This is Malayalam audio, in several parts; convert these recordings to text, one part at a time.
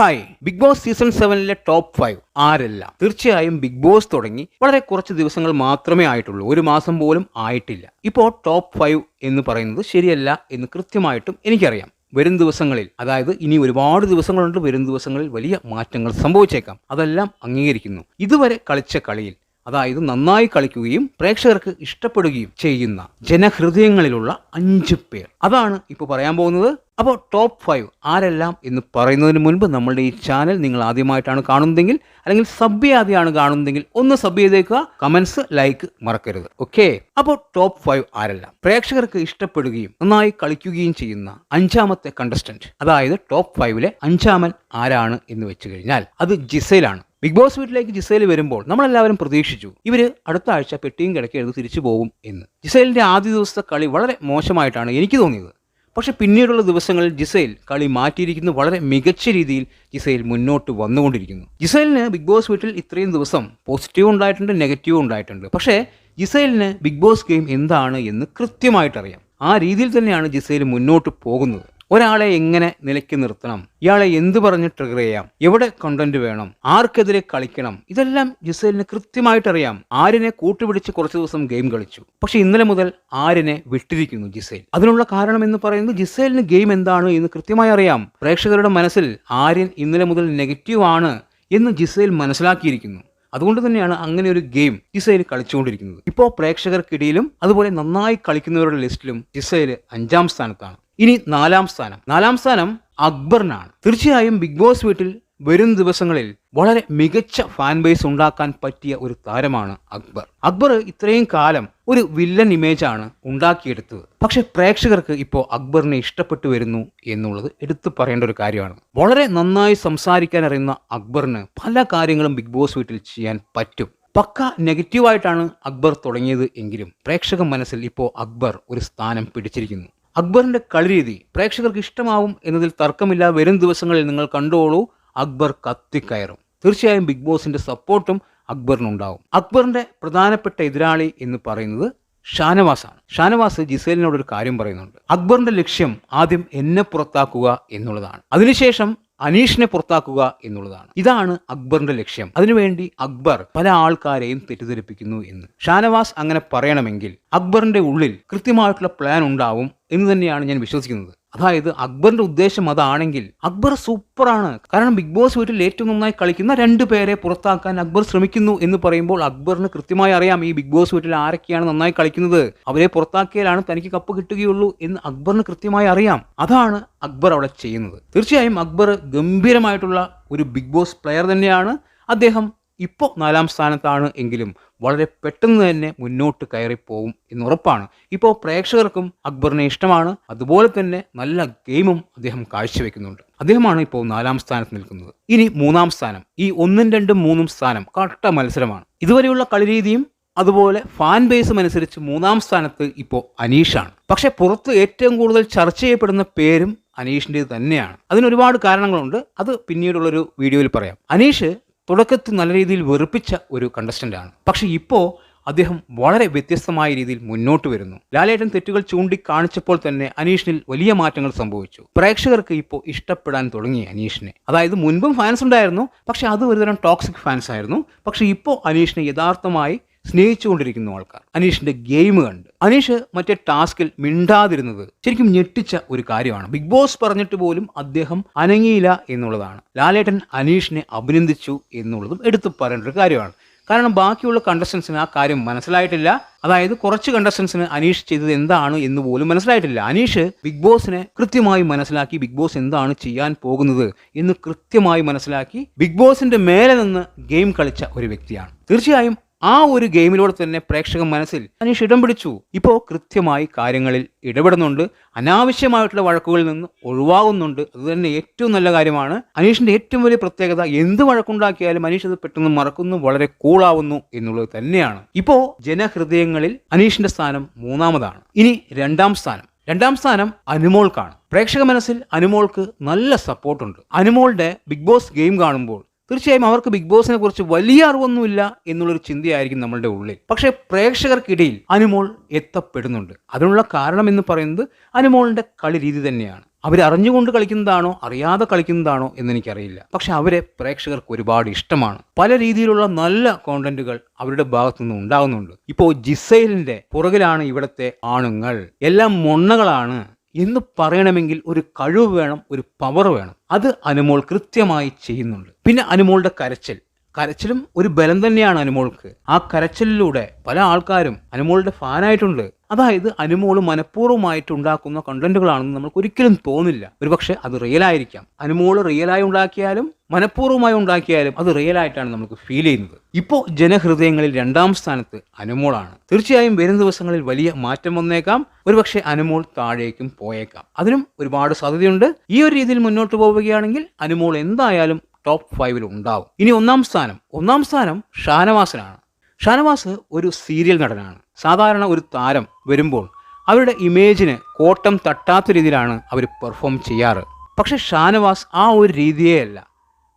ഹായ്. ബിഗ് ബോസ് സീസൺ സെവനിലെ ടോപ്പ് ഫൈവ് ആരെല്ലാം? തീർച്ചയായും ബിഗ് ബോസ് തുടങ്ങി വളരെ കുറച്ച് ദിവസങ്ങൾ മാത്രമേ ആയിട്ടുള്ളൂ. ഒരു മാസം പോലും ആയിട്ടില്ല. ഇപ്പോൾ ടോപ്പ് ഫൈവ് എന്ന് പറയുന്നത് ശരിയല്ല എന്ന് കൃത്യമായിട്ടും എനിക്കറിയാം. വരും ദിവസങ്ങളിൽ അതായത് ഇനി ഒരുപാട് ദിവസങ്ങളുണ്ട് വരും ദിവസങ്ങളിൽ വലിയ മാറ്റങ്ങൾ സംഭവിച്ചേക്കാം. അതെല്ലാം അംഗീകരിക്കുന്നു. ഇതുവരെ കളിച്ച കളിയിൽ അതായത് നന്നായി കളിക്കുകയും പ്രേക്ഷകർക്ക് ഇഷ്ടപ്പെടുകയും ചെയ്യുന്ന ജനഹൃദയങ്ങളിലുള്ള അഞ്ച് പേർ. അതാണ് ഇപ്പോൾ പറയാൻ പോകുന്നത് അപ്പോൾ ടോപ്പ് ഫൈവ് ആരെല്ലാം എന്ന് പറയുന്നതിന് മുൻപ് നമ്മളുടെ ഈ ചാനൽ നിങ്ങൾ ആദ്യമായിട്ടാണ് കാണുന്നതെങ്കിൽ അല്ലെങ്കിൽ സബ് ചെയ്യാതെയാണ് കാണുന്നതെങ്കിൽ ഒന്ന് സബ് ചെയ്തേക്കുക കമൻസ് ലൈക്ക് മറക്കരുത്. ഓക്കെ അപ്പോൾ ടോപ്പ് ഫൈവ് ആരെല്ലാം? പ്രേക്ഷകർക്ക് ഇഷ്ടപ്പെടുകയും നന്നായി കളിക്കുകയും ചെയ്യുന്ന അഞ്ചാമത്തെ കണ്ടസ്റ്റന്റ് അതായത് ടോപ്പ് ഫൈവിലെ അഞ്ചാമൻ ആരാണ് എന്ന് വെച്ച് കഴിഞ്ഞാൽ അത് ജിസൈലാണ്. ബിഗ് ബോസ് വീട്ടിലേക്ക് ജിസൈൽ വരുമ്പോൾ നമ്മളെല്ലാവരും പ്രതീക്ഷിച്ചു ഇവർ അടുത്ത ആഴ്ച പെട്ടിയും കിടക്കെഴുതി തിരിച്ചു പോകും എന്ന്. ജിസൈലിന്റെ ആദ്യ ദിവസത്തെ കളി വളരെ മോശമായിട്ടാണ് എനിക്ക് തോന്നിയത്. പക്ഷെ പിന്നീടുള്ള ദിവസങ്ങളിൽ ജിസൈൽ കളി മാറ്റിയിരിക്കുന്നു. വളരെ മികച്ച രീതിയിൽ ജിസൈൽ മുന്നോട്ട് വന്നുകൊണ്ടിരിക്കുന്നു. ജിസൈലിന് ബിഗ് ബോസ് വീട്ടിൽ ഇത്രയും ദിവസം പോസിറ്റീവ് ഉണ്ടായിട്ടുണ്ട് നെഗറ്റീവ് ഉണ്ടായിട്ടുണ്ട്. പക്ഷേ ജിസൈലിന് ബിഗ് ബോസ് ഗെയിം എന്താണ് എന്ന് കൃത്യമായിട്ടറിയാം. ആ രീതിയിൽ തന്നെയാണ് ജിസൈൽ മുന്നോട്ട് പോകുന്നത്. ഒരാളെ എങ്ങനെ നിലയ്ക്ക് നിർത്തണം? ഇയാളെ എന്ത് പറഞ്ഞ് ട്രിഗർ ചെയ്യാം? എവിടെ കണ്ടന്റ് വേണം? ആർക്കെതിരെ കളിക്കണം? ഇതെല്ലാം ജിസേലിന് കൃത്യമായിട്ട് അറിയാം ആരിനെ കൂട്ടുപിടിച്ച് കുറച്ച് ദിവസം ഗെയിം കളിച്ചു. പക്ഷെ ഇന്നലെ മുതൽ ആരിനെ വിട്ടിരിക്കുന്നു ജിസേൽ. അതിനുള്ള കാരണം എന്ന് പറയുന്നത് ജിസേലിന് ഗെയിം എന്താണ് എന്ന് കൃത്യമായി അറിയാം. പ്രേക്ഷകരുടെ മനസ്സിൽ ആര്യൻ ഇന്നലെ മുതൽ നെഗറ്റീവ് ആണ് എന്ന് ജിസേൽ മനസ്സിലാക്കിയിരിക്കുന്നു. അതുകൊണ്ട് തന്നെയാണ് അങ്ങനെ ഒരു ഗെയിം ജിസൈൽ കളിച്ചുകൊണ്ടിരിക്കുന്നത്. ഇപ്പോൾ പ്രേക്ഷകർക്കിടയിലും അതുപോലെ നന്നായി കളിക്കുന്നവരുടെ ലിസ്റ്റിലും ജിസൈൽ അഞ്ചാം സ്ഥാനത്താണ്. ഇനി നാലാം സ്ഥാനം. നാലാം സ്ഥാനം അക്ബറിനാണ്. തീർച്ചയായും ബിഗ് ബോസ് വീട്ടിൽ വരും ദിവസങ്ങളിൽ വളരെ മികച്ച ഫാൻ ബേസ് ഉണ്ടാക്കാൻ പറ്റിയ ഒരു താരമാണ് അക്ബർ. അക്ബർ ഇത്രയും കാലം ഒരു വില്ലൻ ഇമേജാണ് ഉണ്ടാക്കിയെടുത്തത്. പക്ഷെ പ്രേക്ഷകർക്ക് ഇപ്പോൾ അക്ബറിനെ ഇഷ്ടപ്പെട്ടു വരുന്നു എന്നുള്ളത് എടുത്തു പറയേണ്ട ഒരു കാര്യമാണ്. വളരെ നന്നായി സംസാരിക്കാൻ അറിയുന്ന അക്ബറിന് പല കാര്യങ്ങളും ബിഗ് ബോസ് വീട്ടിൽ ചെയ്യാൻ പറ്റും. പക്ക നെഗറ്റീവായിട്ടാണ് അക്ബർ തുടങ്ങിയത് എങ്കിലും പ്രേക്ഷക മനസ്സിൽ ഇപ്പോൾ അക്ബർ ഒരു സ്ഥാനം പിടിച്ചിരിക്കുന്നു. അക്ബറിന്റെ കളിരീതി പ്രേക്ഷകർക്ക് ഇഷ്ടമാവും എന്നതിൽ തർക്കമില്ല വരും ദിവസങ്ങളിൽ നിങ്ങൾ കണ്ടോളൂ അക്ബർ കത്തിക്കയറും. തീർച്ചയായും ബിഗ് ബോസിന്റെ സപ്പോർട്ടും അക്ബറിനുണ്ടാവും. അക്ബറിന്റെ പ്രധാനപ്പെട്ട എതിരാളി എന്ന് പറയുന്നത് ഷാനവാസാണ്. ഷാനവാസ് ജിസേലിനോട് ഒരു കാര്യം പറയുന്നുണ്ട്. അക്ബറിന്റെ ലക്ഷ്യം ആദ്യം എന്നെ പുറത്താക്കുക എന്നുള്ളതാണ്. അതിനുശേഷം അനീഷിനെ പുറത്താക്കുക എന്നുള്ളതാണ്. ഇതാണ് അക്ബറിന്റെ ലക്ഷ്യം. അതിനുവേണ്ടി അക്ബർ പല ആൾക്കാരെയും തെറ്റിദ്ധരിപ്പിക്കുന്നു എന്ന്. ഷാനവാസ് അങ്ങനെ പറയണമെങ്കിൽ അക്ബറിന്റെ ഉള്ളിൽ കൃത്യമായിട്ടുള്ള പ്ലാൻ ഉണ്ടാവും എന്ന് തന്നെയാണ് ഞാൻ വിശ്വസിക്കുന്നത്. അതായത് അക്ബറിന്റെ ഉദ്ദേശം അതാണെങ്കിൽ അക്ബർ സൂപ്പറാണ്. കാരണം ബിഗ് ബോസ് വീട്ടിൽ ഏറ്റവും നന്നായി കളിക്കുന്ന രണ്ട് പേരെ പുറത്താക്കാൻ അക്ബർ ശ്രമിക്കുന്നു എന്ന് പറയുമ്പോൾ അക്ബറിന് കൃത്യമായി അറിയാം ഈ ബിഗ് ബോസ് വീട്ടിൽ ആരൊക്കെയാണ് നന്നായി കളിക്കുന്നത്. അവരെ പുറത്താക്കിയാലാണ് തനിക്ക് കപ്പ് കിട്ടുകയുള്ളൂ എന്ന് അക്ബറിന് കൃത്യമായി അറിയാം. അതാണ് അക്ബർ അവിടെ ചെയ്യുന്നത്. തീർച്ചയായും അക്ബർ ഗംഭീരമായിട്ടുള്ള ഒരു ബിഗ് ബോസ് പ്ലെയർ തന്നെയാണ്. അദ്ദേഹം ഇപ്പോൾ നാലാം സ്ഥാനത്താണ് എങ്കിലും വളരെ പെട്ടെന്ന് തന്നെ മുന്നോട്ട് കയറിപ്പോവും എന്നുറപ്പാണ്. ഇപ്പോൾ പ്രേക്ഷകർക്കും അക്ബറിനെ ഇഷ്ടമാണ്. അതുപോലെ തന്നെ നല്ല ഗെയിമും അദ്ദേഹം കാഴ്ചവെക്കുന്നുണ്ട്. അദ്ദേഹമാണ് ഇപ്പോൾ നാലാം സ്ഥാനത്ത് നിൽക്കുന്നത്. ഇനി മൂന്നാം സ്ഥാനം. ഈ ഒന്നും രണ്ടും മൂന്നും സ്ഥാനം കട്ട മത്സരമാണ്. ഇതുവരെയുള്ള കളിരീതിയും അതുപോലെ ഫാൻ ബേസും അനുസരിച്ച് മൂന്നാം സ്ഥാനത്ത് ഇപ്പോൾ അനീഷാണ്. പക്ഷേ പുറത്ത് ഏറ്റവും കൂടുതൽ ചർച്ച ചെയ്യപ്പെടുന്ന പേരും അനീഷിന്റെ തന്നെയാണ്. അതിനൊരുപാട് കാരണങ്ങളുണ്ട്. അത് പിന്നീടുള്ളൊരു വീഡിയോയിൽ പറയാം. അനീഷ് തുടക്കത്തിൽ നല്ല രീതിയിൽ വെറുപ്പിച്ച ഒരു കണ്ടസ്റ്റന്റാണ് പക്ഷേ ഇപ്പോൾ അദ്ദേഹം വളരെ വ്യത്യസ്തമായ രീതിയിൽ മുന്നോട്ട് വരുന്നു. ലാലേട്ടൻ തെറ്റുകൾ ചൂണ്ടിക്കാണിച്ചപ്പോൾ തന്നെ അനീഷിനിൽ വലിയ മാറ്റങ്ങൾ സംഭവിച്ചു. പ്രേക്ഷകർക്ക് ഇപ്പോൾ ഇഷ്ടപ്പെടാൻ തുടങ്ങി അനീഷിനെ. അതായത് മുൻപും ഫാൻസ് ഉണ്ടായിരുന്നു പക്ഷെ അത് ഒരുതരം ടോക്സിക് ഫാൻസ് ആയിരുന്നു. പക്ഷെ ഇപ്പോൾ അനീഷിനെ യഥാർത്ഥമായി സ്നേഹിച്ചുകൊണ്ടിരിക്കുന്നു ആൾക്കാർ. അനീഷിന്റെ ഗെയിം കണ്ട്. അനീഷ് മറ്റേ ടാസ്കിൽ മിണ്ടാതിരുന്നത് ശരിക്കും ഞെട്ടിച്ച ഒരു കാര്യമാണ്. ബിഗ് ബോസ് പറഞ്ഞിട്ട് പോലും അദ്ദേഹം അനങ്ങിയില്ല എന്നുള്ളതാണ്. ലാലേട്ടൻ അനീഷിനെ അഭിനന്ദിച്ചു എന്നുള്ളതും എടുത്തു പറയേണ്ട ഒരു കാര്യമാണ്. കാരണം ബാക്കിയുള്ള കണ്ടസ്റ്റൻസിന് ആ കാര്യം മനസ്സിലായിട്ടില്ല. അതായത് കുറച്ച് കണ്ടസ്റ്റൻസിന് അനീഷ് ചെയ്തത് എന്താണ് എന്ന് പോലും മനസ്സിലായിട്ടില്ല. അനീഷ് ബിഗ് ബോസിനെ കൃത്യമായി മനസ്സിലാക്കി ബിഗ് ബോസ് എന്താണ് ചെയ്യാൻ പോകുന്നത് എന്ന് കൃത്യമായി മനസ്സിലാക്കി ബിഗ് ബോസിന്റെ മേലെ നിന്ന് ഗെയിം കളിച്ച ഒരു വ്യക്തിയാണ്. തീർച്ചയായും ആ ഒരു ഗെയിമിലൂടെ തന്നെ പ്രേക്ഷക മനസ്സിൽ അനീഷ് ഇടം പിടിച്ചു. ഇപ്പോൾ കൃത്യമായി കാര്യങ്ങളിൽ ഇടപെടുന്നുണ്ട്. അനാവശ്യമായിട്ടുള്ള വഴക്കുകളിൽ നിന്ന് ഒഴിവാകുന്നുണ്ട്. അത് തന്നെ ഏറ്റവും നല്ല കാര്യമാണ്. അനീഷിന്റെ ഏറ്റവും വലിയ പ്രത്യേകത എന്ത് വഴക്കുണ്ടാക്കിയാലും അനീഷ് അത് പെട്ടെന്ന് മറക്കുന്നു വളരെ കൂളാവുന്നു എന്നുള്ളത് തന്നെയാണ്. ഇപ്പോ ജനഹൃദയങ്ങളിൽ അനീഷിന്റെ സ്ഥാനം മൂന്നാമതാണ്. ഇനി രണ്ടാം സ്ഥാനം. രണ്ടാം സ്ഥാനം അനുമോൾക്കാണ്. പ്രേക്ഷക മനസ്സിൽ അനുമോൾക്ക് നല്ല സപ്പോർട്ടുണ്ട് അനുമോളുടെ ബിഗ് ബോസ് ഗെയിം കാണുമ്പോൾ തീർച്ചയായും അവർക്ക് ബിഗ് ബോസിനെ കുറിച്ച് വലിയ അറിവൊന്നുമില്ല എന്നുള്ളൊരു ചിന്തയായിരിക്കും നമ്മളുടെ ഉള്ളിൽ. പക്ഷേ പ്രേക്ഷകർക്കിടയിൽ അനുമോൾ എത്തപ്പെടുന്നുണ്ട്. അതിനുള്ള കാരണം എന്ന് പറയുന്നത് അനുമോളിന്റെ കളി രീതി തന്നെയാണ്. അവർ അറിഞ്ഞുകൊണ്ട് കളിക്കുന്നതാണോ അറിയാതെ കളിക്കുന്നതാണോ എന്ന് എനിക്കറിയില്ല പക്ഷെ അവരെ പ്രേക്ഷകർക്ക് ഒരുപാട് ഇഷ്ടമാണ്. പല രീതിയിലുള്ള നല്ല കോണ്ടന്റുകൾ അവരുടെ ഭാഗത്തു നിന്ന് ഉണ്ടാകുന്നുണ്ട്. ഇപ്പോൾ ജിസൈലിന്റെ പുറകിലാണ് ഇവിടുത്തെ ആണുങ്ങൾ. എല്ലാം മൊണ്ണകളാണ്. എന്ന് പറയണമെങ്കിൽ ഒരു കഴിവ് വേണം ഒരു പവർ വേണം. അത് അനുമോൾ കൃത്യമായി ചെയ്യുന്നുണ്ട്. പിന്നെ അനുമോളുടെ കരച്ചിൽ. കരച്ചിലും ഒരു ബലം തന്നെയാണ് അനുമോൾക്ക്. ആ കരച്ചിലിലൂടെ പല ആൾക്കാരും അനുമോളുടെ ഫാനായിട്ടുണ്ട്. അതായത് അനുമോൾ മനഃപൂർവമായിട്ട് ഉണ്ടാക്കുന്ന കണ്ടന്റുകളാണെന്ന് നമുക്ക് ഒരിക്കലും തോന്നില്ല. ഒരുപക്ഷെ അത് റിയൽ ആയിരിക്കാം. അനുമോൾ റിയലായി ഉണ്ടാക്കിയാലും മനഃപൂർവമായി ഉണ്ടാക്കിയാലും അത് റിയൽ ആയിട്ടാണ് നമുക്ക് ഫീൽ ചെയ്യുന്നത്. ഇപ്പോൾ ജനഹൃദയങ്ങളിൽ രണ്ടാം സ്ഥാനത്ത് അനുമോളാണ്. തീർച്ചയായും വരും ദിവസങ്ങളിൽ വലിയ മാറ്റം വന്നേക്കാം. ഒരുപക്ഷെ അനുമോൾ താഴേക്കും പോയേക്കാം. അതിനും ഒരുപാട് സാധ്യതയുണ്ട്. ഈ ഒരു രീതിയിൽ മുന്നോട്ട് പോവുകയാണെങ്കിൽ അനുമോൾ എന്തായാലും ടോപ്പ് ഫൈവിൽ ഉണ്ടാവും. ഇനി ഒന്നാം സ്ഥാനം. ഒന്നാം സ്ഥാനം ഷാനവാസനാണ്. ഷാനവാസ് ഒരു സീരിയൽ നടനാണ്. സാധാരണ ഒരു താരം വരുമ്പോൾ അവരുടെ ഇമേജിന് കോട്ടം തട്ടാത്ത രീതിയിലാണ് അവർ പെർഫോം ചെയ്യാറ്. പക്ഷെ ഷാനവാസ് ആ ഒരു രീതിയേ അല്ല.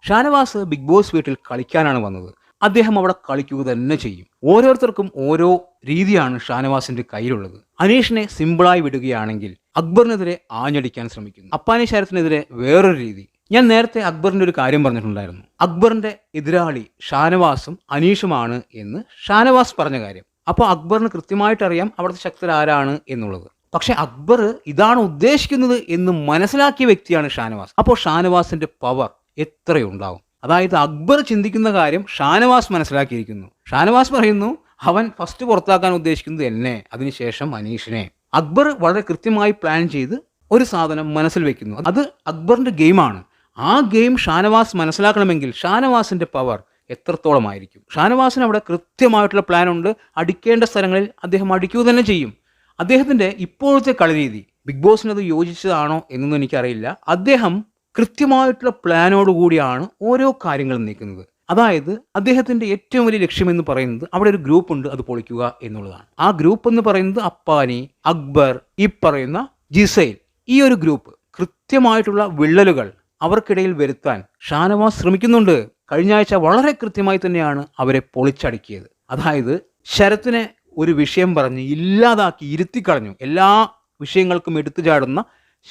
ഷാനവാസ് ബിഗ് ബോസ് വീട്ടിൽ കളിക്കാനാണ് വന്നത്. അദ്ദേഹം അവിടെ കളിക്കുക തന്നെ ചെയ്യും. ഓരോരുത്തർക്കും ഓരോ രീതിയാണ് ഷാനവാസിന്റെ കയ്യിലുള്ളത്. അനീഷിനെ സിമ്പിളായി വിടുകയാണെങ്കിൽ അക്ബറിനെതിരെ ആഞ്ഞടിക്കാൻ ശ്രമിക്കുന്നു. അപ്പാനി ശരത്തിനെതിരെ വേറൊരു രീതി. ഞാൻ നേരത്തെ അക്ബറിന്റെ ഒരു കാര്യം പറഞ്ഞിട്ടുണ്ടായിരുന്നു. അക്ബറിന്റെ എതിരാളി ഷാനവാസും അനീഷുമാണ് എന്ന് ഷാനവാസ് പറഞ്ഞ കാര്യം. അപ്പോൾ അക്ബറിന് കൃത്യമായിട്ടറിയാം അവിടുത്തെ ശക്തർ ആരാണ് എന്നുള്ളത്. പക്ഷേ അക്ബർ ഇതാണ് ഉദ്ദേശിക്കുന്നത് എന്ന് മനസ്സിലാക്കിയ വ്യക്തിയാണ് ഷാനവാസ്. അപ്പോൾ ഷാനവാസിന്റെ പവർ എത്രയുണ്ടാവും? അതായത് അക്ബർ ചിന്തിക്കുന്ന കാര്യം ഷാനവാസ് മനസ്സിലാക്കിയിരിക്കുന്നു. ഷാനവാസ് പറയുന്നു അവൻ ഫസ്റ്റ് പുറത്താക്കാൻ ഉദ്ദേശിക്കുന്നത് എന്നെ അതിനുശേഷം അനീഷിനെ. അക്ബർ വളരെ കൃത്യമായി പ്ലാൻ ചെയ്ത് ഒരു സാധനം മനസ്സിൽ വെക്കുന്നു. അത് അക്ബറിന്റെ ഗെയിമാണ് ആ ഗെയിം ഷാനവാസ് മനസ്സിലാക്കണമെങ്കിൽ ഷാനവാസിന്റെ പവർ എത്രത്തോളമായിരിക്കും? ഷാനവാസിന് അവിടെ കൃത്യമായിട്ടുള്ള പ്ലാൻ ഉണ്ട്. അടിക്കേണ്ട സ്ഥലങ്ങളിൽ അദ്ദേഹം അടിക്കുക തന്നെ ചെയ്യും. അദ്ദേഹത്തിന്റെ ഇപ്പോഴത്തെ കളിരീതി ബിഗ് ബോസിനത് യോജിച്ചതാണോ എന്നൊന്നും എനിക്കറിയില്ല. അദ്ദേഹം കൃത്യമായിട്ടുള്ള പ്ലാനോടുകൂടിയാണ് ഓരോ കാര്യങ്ങളും നീക്കുന്നത്. അതായത് അദ്ദേഹത്തിന്റെ ഏറ്റവും വലിയ ലക്ഷ്യം എന്ന് പറയുന്നത് അവിടെ ഒരു ഗ്രൂപ്പ് ഉണ്ട് അത് പൊളിക്കുക എന്നുള്ളതാണ്. ആ ഗ്രൂപ്പ് എന്ന് പറയുന്നത് അപ്പാനി അക്ബർ ഈ പറയുന്ന ജിസൈൽ ഈ ഒരു ഗ്രൂപ്പ് കൃത്യമായിട്ടുള്ള വിള്ളലുകൾ അവർക്കിടയിൽ വരുത്താൻ ഷാനവാസ് ശ്രമിക്കുന്നുണ്ട്. കഴിഞ്ഞ ആഴ്ച വളരെ കൃത്യമായി തന്നെയാണ് അവരെ പൊളിച്ചടുക്കിയത്. അതായത് ശരത്തിനെ ഒരു വിഷയം പറഞ്ഞ് ഇല്ലാതാക്കി ഇരുത്തിക്കളഞ്ഞു. എല്ലാ വിഷയങ്ങൾക്കും എടുത്തു ചാടുന്ന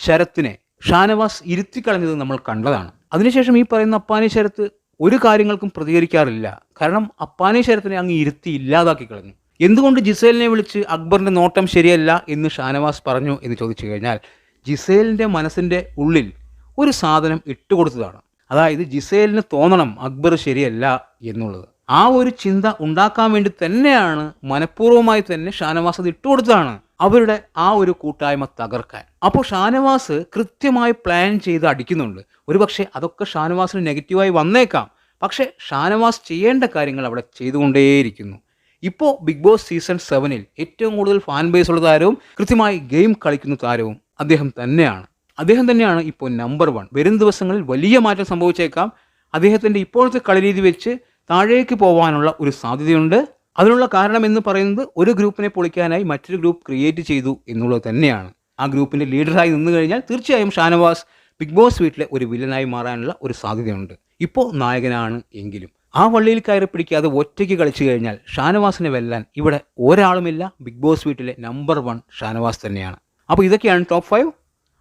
ശരത്തിനെ ഷാനവാസ് ഇരുത്തിക്കളഞ്ഞത് നമ്മൾ കണ്ടതാണ്. അതിനുശേഷം ഈ പറയുന്ന അപ്പാനി ശരത്ത് ഒരു കാര്യങ്ങൾക്കും പ്രതികരിക്കാറില്ല. കാരണം അപ്പാനി ശരത്തിനെ അങ്ങ് ഇരുത്തി ഇല്ലാതാക്കി കളഞ്ഞു. എന്തുകൊണ്ട് ജിസേലിനെ വിളിച്ച് അക്ബറിന്റെ നോട്ടം ശരിയല്ല എന്ന് ഷാനവാസ് പറഞ്ഞു എന്ന് ചോദിച്ചു കഴിഞ്ഞാൽ ജിസേലിന്റെ മനസ്സിന്റെ ഉള്ളിൽ ഒരു സാധനം ഇട്ടുകൊടുത്തതാണ് അതായത് ജിസേലിന് തോന്നണം അക്ബർ ശരിയല്ല എന്നുള്ളത്. ആ ഒരു ചിന്ത ഉണ്ടാക്കാൻ വേണ്ടി തന്നെയാണ് മനഃപൂർവമായി തന്നെ ഷാനവാസ് അത് ഇട്ടുകൊടുത്തതാണ് അവരുടെ ആ ഒരു കൂട്ടായ്മ തകർക്കാൻ. അപ്പോൾ ഷാനവാസ് കൃത്യമായി പ്ലാൻ ചെയ്ത് അടിക്കുന്നുണ്ട്. ഒരുപക്ഷെ അതൊക്കെ ഷാനവാസിന് നെഗറ്റീവായി വന്നേക്കാം. പക്ഷേ ഷാനവാസ് ചെയ്യേണ്ട കാര്യങ്ങൾ അവിടെ ചെയ്തുകൊണ്ടേയിരിക്കുന്നു. ഇപ്പോൾ ബിഗ് ബോസ് സീസൺ സെവനിൽ ഏറ്റവും കൂടുതൽ ഫാൻ ബേസ് ഉള്ള താരവും കൃത്യമായി ഗെയിം കളിക്കുന്ന താരവും അദ്ദേഹം തന്നെയാണ്. അദ്ദേഹം തന്നെയാണ് ഇപ്പോൾ നമ്പർ വൺ വരും ദിവസങ്ങളിൽ വലിയ മാറ്റം സംഭവിച്ചേക്കാം. അദ്ദേഹത്തിന്റെ ഇപ്പോഴത്തെ കളിരീതി വെച്ച് താഴേക്ക് പോകാനുള്ള ഒരു സാധ്യതയുണ്ട്. അതിനുള്ള കാരണം എന്ന് പറയുന്നത് ഒരു ഗ്രൂപ്പിനെ പൊളിക്കാനായി മറ്റൊരു ഗ്രൂപ്പ് ക്രിയേറ്റ് ചെയ്തു എന്നുള്ളത് തന്നെയാണ്. ആ ഗ്രൂപ്പിന്റെ ലീഡറായി നിന്നു കഴിഞ്ഞാൽ തീർച്ചയായും ഷാനവാസ് ബിഗ് ബോസ് വീട്ടിലെ ഒരു വില്ലനായി മാറാനുള്ള ഒരു സാധ്യതയുണ്ട്. ഇപ്പോൾ നായകനാണ് എങ്കിലും. ആ വള്ളിയിൽ കയറി പിടിക്കാതെ ഒറ്റയ്ക്ക് കളിച്ചു കഴിഞ്ഞാൽ ഷാനവാസിനെ വെല്ലാൻ ഇവിടെ ഒരാളുമില്ല. ബിഗ് ബോസ് വീട്ടിലെ നമ്പർ വൺ ഷാനവാസ് തന്നെയാണ്. അപ്പോൾ ഇതൊക്കെയാണ് ടോപ്പ് ഫൈവ്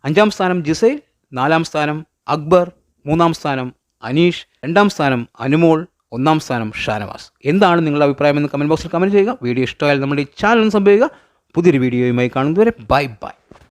അഞ്ചാം സ്ഥാനം ജിസൈൽ നാലാം സ്ഥാനം അക്ബർ മൂന്നാം സ്ഥാനം അനീഷ് രണ്ടാം സ്ഥാനം അനുമോൾ ഒന്നാം സ്ഥാനം ഷാനവാസ്. എന്താണ് നിങ്ങളുടെ അഭിപ്രായം എന്ന് കമന്റ് ബോക്സിൽ കമന്റ് ചെയ്യുക. വീഡിയോ ഇഷ്ടമായാൽ നമ്മുടെ ഈ ചാനൽ സംഭവിക്കുക പുതിയൊരു വീഡിയോയുമായി കാണുന്നതുവരെ ബൈ ബൈ.